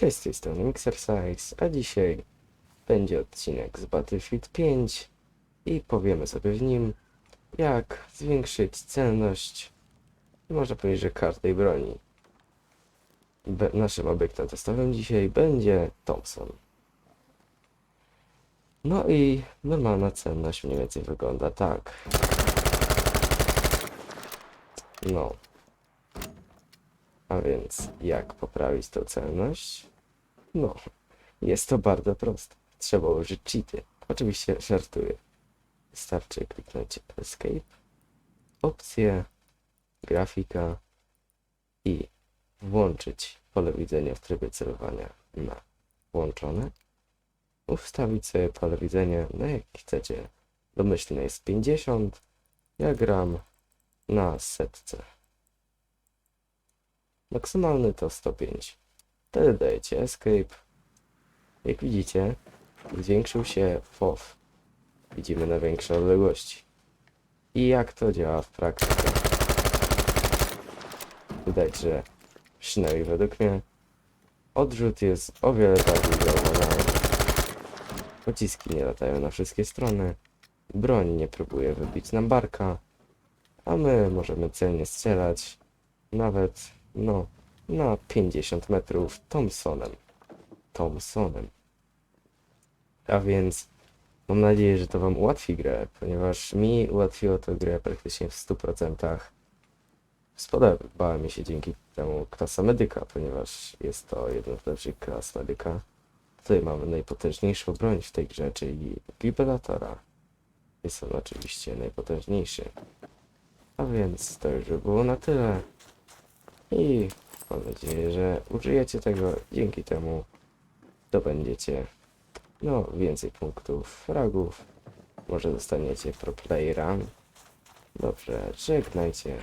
Cześć, z tej strony Mixercise, a dzisiaj będzie odcinek z Battlefield 5 i powiemy sobie w nim, jak zwiększyć celność, można powiedzieć, że każdej broni. Be naszym obiektem testowym dzisiaj będzie Thompson. No i normalna celność mniej więcej wygląda tak. No. A więc jak poprawić tą celność? No, jest to bardzo proste. Trzeba użyć cheaty. Oczywiście żartuję. Wystarczy kliknąć Escape, opcje, grafika i włączyć pole widzenia w trybie celowania na włączone. Ustawić sobie pole widzenia na jak chcecie. Domyślnie jest 50. Ja gram na setce. Maksymalny to 105. Wtedy dajecie escape. Jak widzicie, zwiększył się FOV. Widzimy na większe odległości. I jak to działa w praktyce? Widać, że przynajmniej według mnie odrzut jest o wiele bardziej zauważalny. Pociski nie latają na wszystkie strony. Broń nie próbuje wybić nam barka. A my możemy celnie strzelać nawet, no, na 50 metrów Thompsonem. Thompsonem. A więc mam nadzieję, że to Wam ułatwi grę, ponieważ mi ułatwiło to grę praktycznie w 100%. Spodobała mi się dzięki temu klasa medyka, ponieważ jest to jedna z lepszych klas medyka. Tutaj mamy najpotężniejszą broń w tej grze, czyli Liberatora. Jest on oczywiście najpotężniejszy. A więc to już by było na tyle. I mam nadzieję, że użyjecie tego. Dzięki temu zdobędziecie no, więcej punktów, fragów. Może zostaniecie pro playerami. Dobrze, żegnajcie.